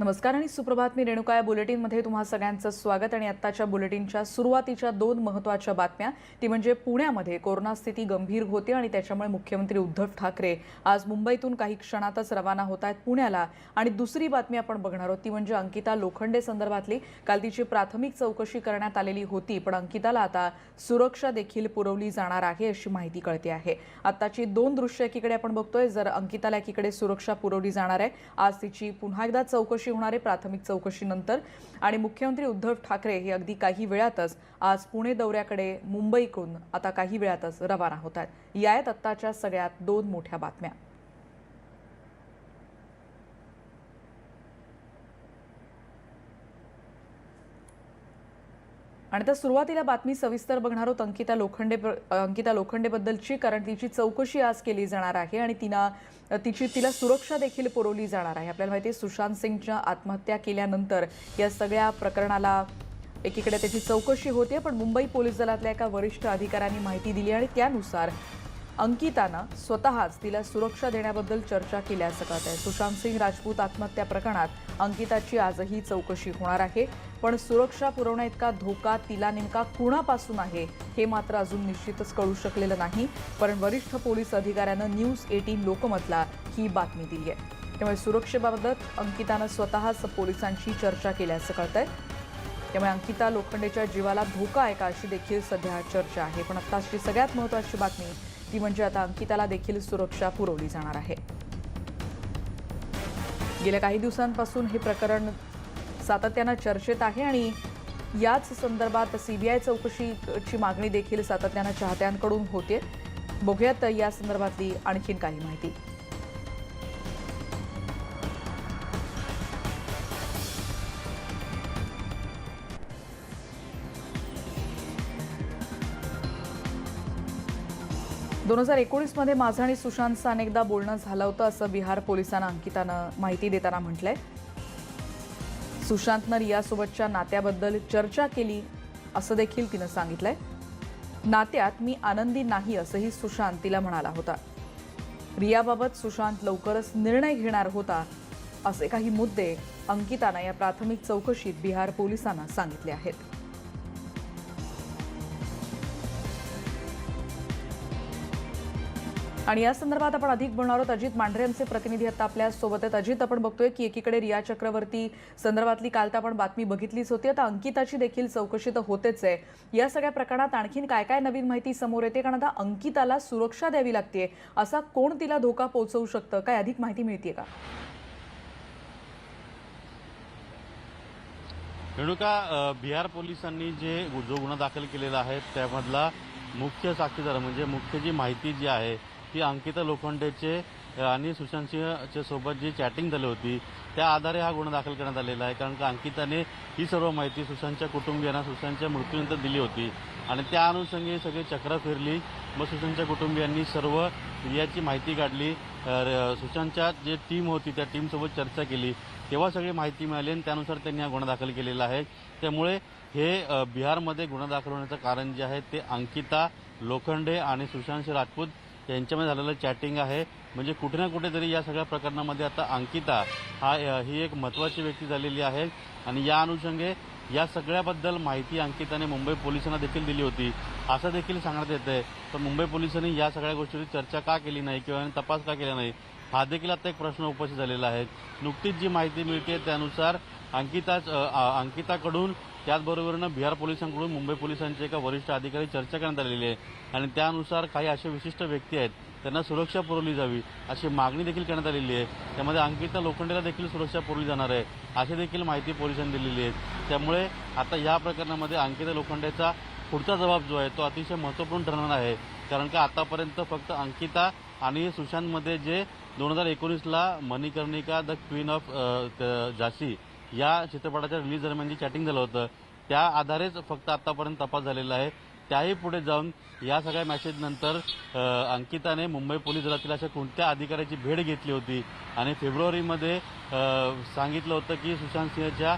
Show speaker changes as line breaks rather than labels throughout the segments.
नमस्कार आणि सुप्रभात. मी रेणुका या बुलेटिनमध्ये तुम्हा सगळ्यांचं स्वागत आणि आत्ताच्या बुलेटिनच्या सुरुवातीच्या दोन महत्त्वाच्या बातम्या. ती म्हणजे पुण्यामध्ये कोरोना स्थिती गंभीर होते आणि त्याच्यामुळे मुख्यमंत्री उद्धव ठाकरे आज मुंबईतून काही क्षणातच रवाना होत आहेत पुण्याला. आणि दुसरी बातमी आपण बघणार आहोत ती म्हणजे अंकिता लोखंडे संदर्भातली. काल तिची प्राथमिक चौकशी करण्यात आलेली होती पण अंकिताला आता सुरक्षा देखील पुरवली जाणार आहे अशी माहिती कळते आहे. आत्ताची दोन दृश्य एकीकडे आपण बघतोय जर अंकिताला एकीकडे सुरक्षा पुरवली जाणार आहे आज तिची पुन्हा एकदा चौकशी दिवशी होणारे प्राथमिक चौकशीनंतर आणि मुख्यमंत्री उद्धव ठाकरे हे अगदी काही वेळातच आज पुणे दौऱ्याकडे मुंबईकडून आता काही वेळातच रवाना होत आहेत. या आहेत आत्ताच्या सगळ्यात दोन मोठ्या बातम्या. आणि तर सुरुवातीला बातमी सविस्तर बघणार आहोत. अंकिता लोखंडे अंकिता लोखंडेबद्दलची कारण तिची चौकशी आज केली जाणार आहे आणि तिनं तिची तिला सुरक्षा देखील पुरवली जाणार आहे. आपल्याला माहिती आहे सुशांत सिंगच्या आत्महत्या केल्यानंतर या सगळ्या प्रकरणाला एकीकडे त्याची चौकशी होते पण मुंबई पोलीस दलातल्या एका वरिष्ठ अधिकाऱ्यांनी माहिती दिली आणि त्यानुसार अंकितानं स्वतःच तिला सुरक्षा देण्याबद्दल चर्चा केल्याचं कळत आहे सुशांत सिंग राजपूत आत्महत्या प्रकरणात अंकिताची आजही चौकशी होणार आहे. पण सुरक्षा पुरवण्या इतका धोका तिला नेमका कुणापासून आहे हे मात्र अजून निश्चितच कळू शकलेलं नाही. कारण वरिष्ठ पोलीस अधिकाऱ्यानं न्यूज एटीन लोकमतला ही बातमी दिली आहे त्यामुळे सुरक्षेबाबत अंकितानं स्वतःच पोलिसांशी चर्चा केल्याचं कळतंय. त्यामुळे अंकिता लोखंडेच्या जीवाला धोका आहे का अशी देखील सध्या चर्चा आहे. पण आत्ताची सगळ्यात महत्त्वाची बातमी ती म्हणजे आता अंकिताला देखील सुरक्षा पुरवली जाणार आहे. गेल्या काही दिवसांपासून हे प्रकरण सातत्यानं चर्चेत आहे आणि याच संदर्भात सीबीआय चौकशीची मागणी देखील सातत्यानं चाहत्यांकडून होते. बघूयात या संदर्भातली आणखीन काही माहिती. दोन हजार एकोणीसमध्ये माझं आणि सुशांतचं अनेकदा बोलणं झालं होतं असं बिहार पोलिसांना अंकितानं माहिती देताना म्हटलंय. सुशांतनं रियासोबतच्या नात्याबद्दल चर्चा केली असं देखील तिनं सांगितलंय. नात्यात मी आनंदी नाही असंही सुशांत तिला म्हणाला होता. रियाबाबत सुशांत लवकरच निर्णय घेणार होता असे काही मुद्दे अंकितानं या प्राथमिक चौकशीत बिहार पोलिसांना सांगितले आहेत. आणि या संदर्भात आपण अधिक बोलणार आहोत. अजित मांढरे यांचे प्रतिनिधी आता आपल्यासोबत आहेत. अजित आपण बघतोय की एकीकडे रिया चक्रवर्ती संदर्भातली काल तर आपण बातमी बघितलीच होती. आता अंकिताची देखील चौकशी तर होतेच आहे. या सगळ्या प्रकरणात आणखीन काय काय नवीन माहिती समोर येते? कारण आता अंकिताला सुरक्षा द्यावी लागते असा कोण तिला धोका पोहोचवू शकतं? काय अधिक माहिती मिळते का?
रेणुका बिहार पोलिसांनी जे जो गुन्हा दाखल केलेला आहे त्यामधला मुख्य साक्षीदार म्हणजे मुख्य जी माहिती जी आहे ती अंकिता लोखंडेचे आणि सुशांत सिंहच्या सोबत जी चॅटिंग झाली होती त्या आधारे हा गुन्हा दाखल करण्यात आलेला आहे. कारण का अंकिताने ही सर्व माहिती सुशांतच्या कुटुंबियांना सुशांतच्या मृत्यूनंतर दिली होती. आणि त्या अनुषंगी सगळी चक्र फिरली. मग सुशांतच्या कुटुंबियांनी सर्व याची माहिती काढली. र- सुशांतच्या जे टीम होती त्या टीमसोबत चर्चा केली. तेव्हा सगळी माहिती मिळाली आणि त्यानुसार त्यांनी हा गुन्हा दाखल केलेला आहे. त्यामुळे हे बिहारमध्ये गुन्हा दाखल होण्याचं कारण जे आहे ते अंकिता लोखंडे आणि सुशांत राजपूत यांच्यामध्ये झालेलं चॅटिंग आहे. म्हणजे कुठे ना कुठेतरी या सगळ्या प्रकरणामध्ये आता अंकिता हा ही एक महत्त्वाची व्यक्ती झालेली आहे. आणि या अनुषंगे या सगळ्याबद्दल माहिती अंकिताने मुंबई पोलिसांना देखील दिली होती. असं देखील सांगण्यात येत आहे तर मुंबई पोलिसांनी या सगळ्या गोष्टीची चर्चा का केली नाही किंवा तपास का केला नाही हा देखील आता एक प्रश्न उपस्थित झालेला आहे. नुकतीच जी माहिती मिळते त्यानुसार अंकिता अंकिताकडून त्याचबरोबरनं बिहार पोलिसांकडून मुंबई पोलिसांचे एका वरिष्ठ अधिकारी चर्चा करण्यात आलेली आहे. आणि त्यानुसार काही असे विशिष्ट व्यक्ती आहेत त्यांना सुरक्षा पुरवली जावी अशी मागणी देखील करण्यात आलेली आहे. त्यामध्ये अंकिता लोखंडेला देखील सुरक्षा पुरवली जाणार आहे अशी देखील माहिती पोलिसांनी दिलेली आहे. त्यामुळे आता या प्रकरणामध्ये अंकिता लोखंडेचा पुढचा जबाब जो आहे तो अतिशय महत्त्वपूर्ण ठरणार आहे. कारण का आतापर्यंत फक्त अंकिता आणि सुशांतमध्ये जे दोन हजार एकोणीसला मणिकर्णिका द क्वीन ऑफ झाशी या चित्रपटाच्या रिलीज दरम्यान जी चॅटिंग झालं होतं. त्या आधारेच फक्त आतापर्यंत तपास झालेला आहे. त्याही पुढे जाऊन या सगळ्या मॅसेजनंतर अंकिताने मुंबई पोलीस दलातील अशा कोणत्या अधिकाऱ्याची भेट घेतली होती? आणि फेब्रुवारीमध्ये सांगितलं होतं की सुशांत सिंहच्या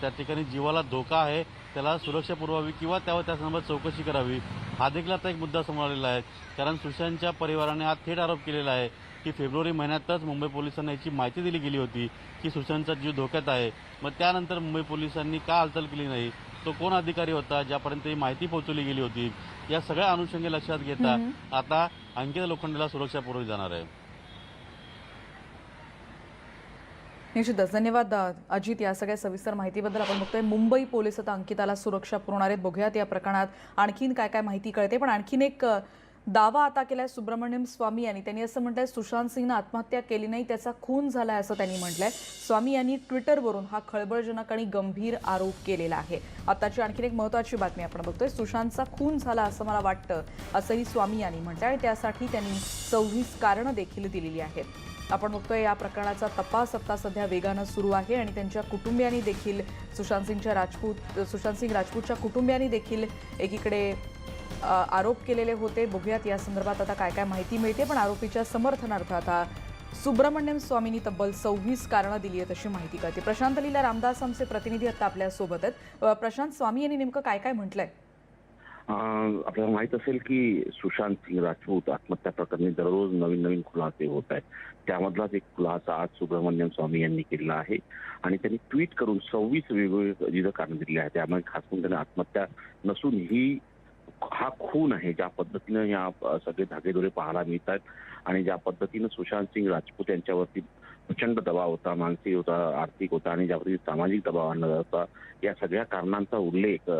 त्या ठिकाणी जीवाला धोका आहे. त्याला सुरक्षा पुरवावी किंवा त्यावर त्यासंदर्भात चौकशी करावी. हा देखील आता एक मुद्दा समोर आलेला आहे. कारण सुशांतच्या परिवाराने हा थेट आरोप केलेला आहे. की फेब्रुवारी महिन्यातच मुंबई पोलिसांना याची माहिती दिली गेली होती की सुशांतचा जीव धोक्यात आहे. मग त्यानंतर मुंबई पोलिसांनी का हालचाल केली नाही? तो कोण अधिकारी होता ज्यापर्यंत ही माहिती पोहोचवली गेली होती? या सगळ्या अनुषंगे लक्षात घेता आता अंकिता लोखंडेला सुरक्षा पुरवली जाणार आहे.
निश्चितच. धन्यवाद अजित. या सगळ्या सविस्तर माहितीबद्दल आपण बघतोय. मुंबई पोलीस आता अंकिताला सुरक्षा पुरवणार आहेत. बघूयात या प्रकरणात आणखीन काय काय माहिती कळते. पण आणखीन एक दावा आता केलाय सुब्रमण्यम स्वामी यांनी. त्यांनी असं म्हटलंय सुशांत सिंगनं आत्महत्या केली नाही त्याचा खून झालाय असं त्यांनी म्हटलंय. स्वामी यांनी ट्विटरवरून हा खळबळजनक आणि गंभीर आरोप केलेला आहे. आताची आणखीन एक महत्वाची बातमी आपण बघतोय सुशांतचा खून झाला असं मला वाटतं असंही स्वामी यांनी म्हटलंय आणि त्यासाठी त्यांनी सव्वीस कारणं देखील दिलेली आहेत. आपण बघतोय या प्रकरणाचा तपास आता सध्या वेगानं सुरू आहे आणि त्यांच्या कुटुंबियांनी देखील सुशांत सिंगच्या राजपूत सुशांत सिंग राजपूतच्या कुटुंबियांनी देखील एकीकडे आरोप केलेले होते. बघूयात या संदर्भात आता काय काय माहिती मिळते. पण आरोपीच्या समर्थनार्थ आता सुब्रमण्यम स्वामींनी तब्बल सव्वीस कारणं दिली आहेत अशी माहिती कळते. प्रशांत लीला रामदास आमचे प्रतिनिधी आता आपल्यासोबत आहेत. प्रशांत स्वामी यांनी नेमकं काय काय म्हटलंय?
आपल्याला माहीत असेल की सुशांत सिंग राजपूत आत्महत्या प्रकरणी दररोज नवीन नवीन खुलासे होत आहेत. त्यामधलाच एक खुलासा आज सुब्रमण्यम स्वामी यांनी केलेला आहे. आणि त्यांनी ट्विट करून सव्वीस वेगवेगळे जिथं कारण दिली आहे त्यामुळे खास करून त्यांनी आत्महत्या नसून ही हा खून आहे ज्या पद्धतीनं या सगळे धागेदोरे पाहायला मिळत आहेत आणि ज्या पद्धतीनं सुशांत सिंग राजपूत यांच्यावरती प्रचंड दबाव होता मानसिक होता आर्थिक होता आणि ज्यावरती सामाजिक दबाव आणला होता या सगळ्या कारणांचा उल्लेख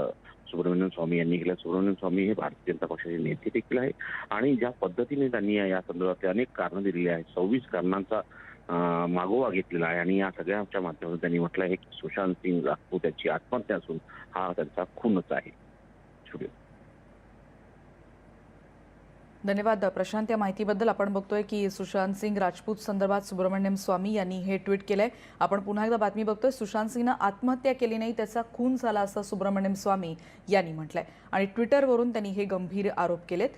सुब्रमण्यम स्वामी यांनी केला. सुब्रमण्यम स्वामी हे भारतीय जनता पक्षाचे नेते देखील आहे आणि ज्या पद्धतीने त्यांनी या संदर्भातले अनेक कारणं दिलेली आहेत सव्वीस कारणांचा मागोवा घेतलेला आहे आणि या सगळ्याच्या माध्यमातून त्यांनी म्हटलं आहे की सुशांत सिंग राजपूत याची आत्महत्या असून हा त्यांचा खूनच आहे.
धन्यवाद. प्रशांत या माहितीबद्दल आपण बघतोय की सुशांत सिंग राजपूत संदर्भात सुब्रमण्यम स्वामी यांनी हे ट्विट केलंय. आपण पुन्हा एकदा बातमी बघतोय सुशांत सिंगनं आत्महत्या केली नाही त्याचा खून झाला असं सुब्रमण्यम स्वामी यांनी म्हटलंय. आणि ट्विटरवरून त्यांनी हे गंभीर आरोप केलेत.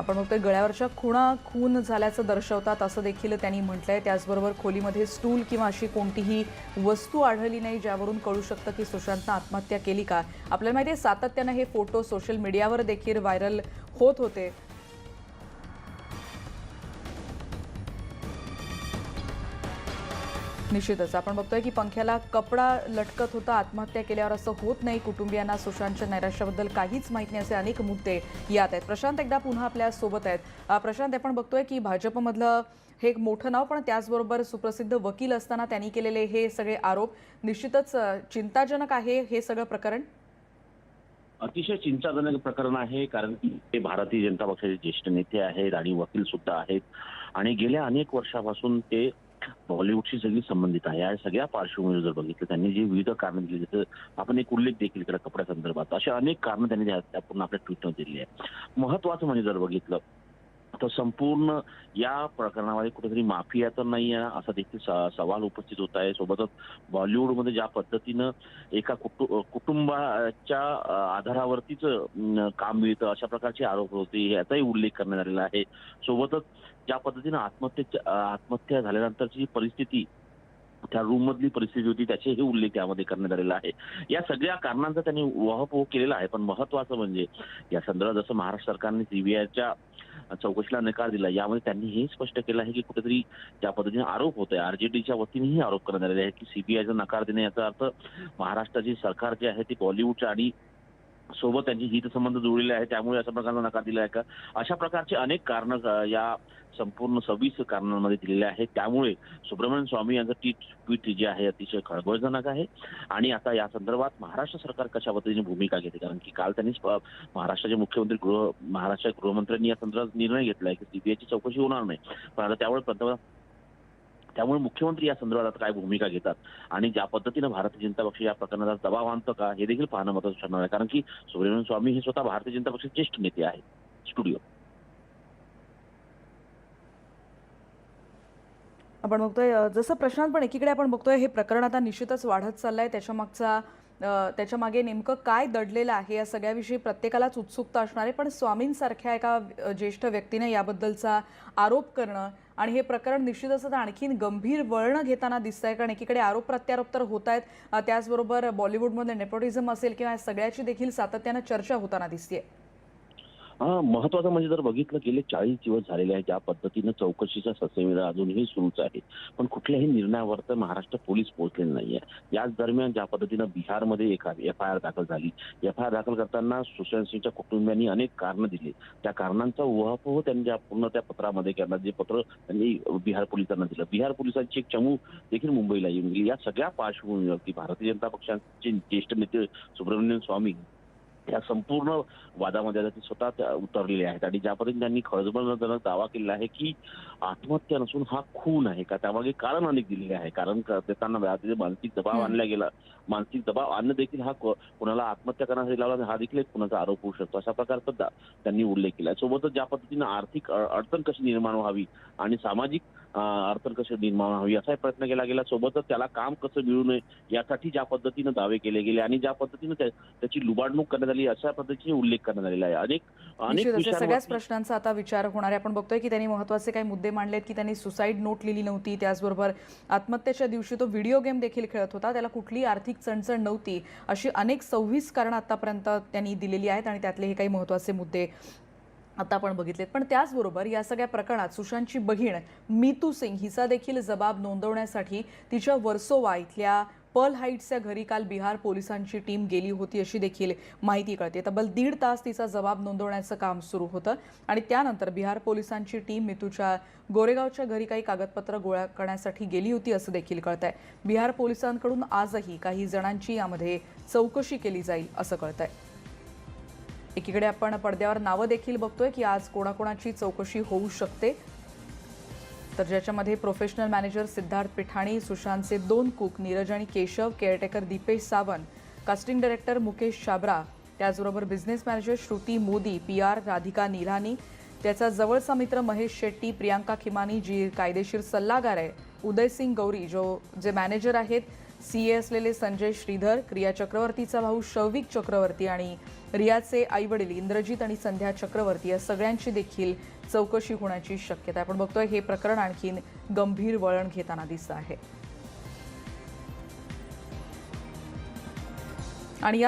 आपण बघतोय गळ्यावरच्या खुणा खून झाल्याचं दर्शवतात असं देखील त्यांनी म्हटलंय. त्याचबरोबर खोलीमध्ये स्टूल किंवा अशी कोणतीही वस्तू आढळली नाही ज्यावरून कळू शकतं की सुशांतनं आत्महत्या केली का? आपल्याला माहिती आहे सातत्यानं हे फोटो सोशल मीडियावर देखील व्हायरल होत होते. निश्चितच. आपण बघतोय की पंख्याला कपडा लटकत होता आत्महत्या केल्यावर असं होत नाही. कुटुंबियांना सुशांतच्या नैराश्याबद्दल काहीच माहीत नाही असे अनेक मुद्दे यात आहेत. प्रशांत एकदा पुन्हा आपल्यासोबत आहेत. प्रशांत आपण बघतोय की भाजपमधलं हे एक मोठं नाव पण त्याचबरोबर सुप्रसिद्ध वकील असताना त्यांनी केलेले हे सगळे आरोप निश्चितच चिंताजनक आहे हे सगळं प्रकरण?
अतिशय चिंताजनक प्रकरण आहे कारण की ते भारतीय जनता पक्षाचे ज्येष्ठ नेते आहेत आणि वकील सुद्धा आहेत. आणि गेल्या अनेक वर्षापासून ते बॉलिवूडशी सगळी संबंधित आहे. या सगळ्या पार्श्वभूमीवर जर बघितलं त्यांनी जे विविध कारण दिली जसं आपण एक उल्लेख देखील केला कपड्या संदर्भात अशा अनेक कारणं त्यांनी त्या- आपल्या ट्विटमध्ये दिली आहे. महत्वाचं म्हणजे जर बघितलं तर संपूर्ण या प्रकरणामध्ये कुठेतरी माफिया तर नाही आहे असा देखील स- सवाल उपस्थित होत आहे. सोबतच बॉलिवूडमध्ये ज्या पद्धतीनं एका कुटु कुटुंबाच्या आधारावरतीच काम मिळतं अशा प्रकारचे आरोप होते याचाही उल्लेख करण्यात आलेला आहे. सोबतच ज्या पद्धतीनं आत्महत्येच्या आत्महत्या झाल्यानंतरची जी परिस्थिती त्या रूम मधली परिस्थिती होती त्याचेही उल्लेख त्यामध्ये करण्यात आलेला आहे. या सगळ्या कारणांचा त्यांनी वहपोह केलेला आहे. पण महत्वाचं म्हणजे या संदर्भात जसं महाराष्ट्र सरकारने सीबीआयच्या चौकशीला नकार दिला. यामध्ये त्यांनी हे स्पष्ट केलं आहे की कुठेतरी ज्या पद्धतीने आरोप होत आहे आरजेडीच्या वतीनेही आरोप करण्यात आलेले आहे की सीबीआयचा नकार देणे याचा अर्थ महाराष्ट्राची सरकार जी आहे ती बॉलिवूडच्या आणि सोबत त्यांची हितसंबंध जुळलेले आहे त्यामुळे अशा प्रकारचा नकार दिला आहे. का अशा प्रकारचे अनेक कारण या संपूर्ण सव्वीस कारणांमध्ये दिलेले आहेत. त्यामुळे सुब्रमण्यम स्वामी यांचं टी ट्विट जे आहे अतिशय खळबळजनक आहे. आणि आता या संदर्भात महाराष्ट्र सरकार कशा पद्धतीने भूमिका घेते? कारण की काल त्यांनी महाराष्ट्राचे मुख्यमंत्री गृह महाराष्ट्र गृहमंत्र्यांनी या संदर्भात निर्णय घेतला आहे की सीबीआयची चौकशी होणार नाही. पण आता त्यामुळे पंतप्रधान त्यामुळे मुख्यमंत्री या संदर्भात आता काय भूमिका घेतात? आणि ज्या पद्धतीनं भारतीय जनता पक्ष या प्रकरणाचा दबाव आणतं का? हे देखील पाहणं महत्वाचं ठरणार आहे. कारण की सुब्रमण्यम स्वामी हे स्वतः भारतीय जनता पक्षाचे ज्येष्ठ नेते आहेत. स्टुडिओ.
आपण बघतोय जसं प्रशांत पण एकीकडे आपण बघतोय हे प्रकरण आता निश्चितच वाढत चाललंय. त्याच्या मागचा त्याच्यामागे नेमकं काय दडलेलं आहे या सगळ्याविषयी प्रत्येकालाच उत्सुकता असणार आहे. पण स्वामींसारख्या एका ज्येष्ठ व्यक्तीनं याबद्दलचा आरोप करणं आणि हे प्रकरण निश्चितच आता आणखीन गंभीर वळणं घेताना दिसत आहे कारण एकीकडे आरोप प्रत्यारोप तर होत आहेत त्याचबरोबर बॉलिवूडमध्ये नेपोटिझम असेल किंवा या सगळ्याची देखील सातत्यानं चर्चा होताना दिसते
हा महत्वाचं म्हणजे जर बघितलं गेले चाळीस दिवस झालेले आहे ज्या पद्धतीनं चौकशीचा ससेमिरा अजूनही सुरूच आहे. पण कुठल्याही निर्णयावर तर महाराष्ट्र पोलीस पोहोचलेले नाहीये. याच दरम्यान ज्या पद्धतीनं बिहारमध्ये एफ आय आर दाखल झाली. एफ आय आर दाखल करताना सुशांत सिंगच्या कुटुंबियांनी अनेक कारणं दिली. त्या कारणांचा उहापोह त्यांनी ज्या पूर्ण त्या पत्रामध्ये करणार जे पत्र त्यांनी बिहार पोलिसांना दिलं. बिहार पोलिसांची एक चमू देखील मुंबईला येऊन गेली या सगळ्या पार्श्वभूमीवरती भारतीय जनता पक्षाचे ज्येष्ठ नेते सुब्रमण्यम स्वामी या संपूर्ण वादामध्ये आता ते स्वतः उतरलेले आहेत. आणि ज्या पद्धतीने त्यांनी खळबळजनक दावा केलेला आहे की आत्महत्या नसून हा खून आहे का त्यामागे कारण अनेक दिलेले आहे. कारण देताना मानसिक दबाव. आणला गेला मानसिक दबाव आणणं देखील हा को- कोणाला आत्महत्या करण्यासाठी लावला हा देखील एक कुणाचा आरोप होऊ शकतो. अशा प्रकारचा त्यांनी उल्लेख केला सोबतच ज्या पद्धतीनं आर्थिक अडचण कशी निर्माण व्हावी आणि सामाजिक अडचण कशी निर्माण व्हावी असाही प्रयत्न केला गेला. सोबतच त्याला काम कसं मिळू नये यासाठी ज्या पद्धतीनं दावे केले गेले आणि ज्या पद्धतीनं त्या- त्याची लुबाडणूक करण्यात आली अशा पद्धतीने उल्लेख करण्यात आलेला आहे. अनेक अनेक
सगळ्याच प्रश्नांचा आता विचार होणार आहे. आपण बघतोय की त्यांनी महत्त्वाचे काही मुद्दे मांडलेत की त्यांनी सुसाईड नोट लिहिली नव्हती. त्याचबरोबर आत्महत्येच्या दिवशी तो व्हिडिओ गेम देखील खेळत होता. त्याला कुठली आर्थिक चणचण नव्हती. अशी अनेक सव्वीस कारणं आतापर्यंत त्यांनी दिलेली आहेत आणि त्यातले हे काही महत्त्वाचे मुद्दे आता आपण बघितलेत. पण त्याचबरोबर या सगळ्या प्रकरणात सुशांतची बहीण मीतू सिंग हिचा देखील जबाब नोंदवण्यासाठी तिच्या वर्सोवा इथल्या पर्ल हाईट्सच्या घरी काल बिहार पोलिसांची टीम गेली होती अशी देखील माहिती कळते. तब्बल दीड तास तिचा जबाब नोंदवण्याचं काम सुरू होतं आणि त्यानंतर बिहार पोलिसांची टीम मितूच्या गोरेगावच्या घरी काही कागदपत्र गोळा करण्यासाठी गेली होती असं देखील कळतंय. बिहार पोलिसांकडून आजही काही जणांची यामध्ये चौकशी केली जाईल असं कळत आहे एकीकडे आपण पडद्यावर नावं देखील बघतोय की आज कोणाकोणाची चौकशी होऊ शकते. तर ज्याच्यामध्ये प्रोफेशनल मॅनेजर सिद्धार्थ पिठाणी सुशांतचे दोन कुक नीरज आणि Keshav caretaker Dipesh Sawant casting director Mukesh Chhabra त्याचबरोबर business manager Shruti Modi P R Radhika Nihalani त्याचा जवळचा मित्र महेश शेट्टी प्रियांका खिमानी जी कायदेशीर सल्लागार आहे उदयसिंग गौरी जो जे मॅनेजर आहेत सी ए असलेले संजय श्रीधर क्रिया चक्रवर्तीचा भाऊ शौविक चक्रवर्ती आणि रियाचे आईवडील इंद्रजित आणि संध्या चक्रवर्ती या सगळ्यांची देखील चौकशी होण्याची शक्यता आपण बघतोय हे प्रकरण आणखीन गंभीर वळण घेताना दिसतं आहे.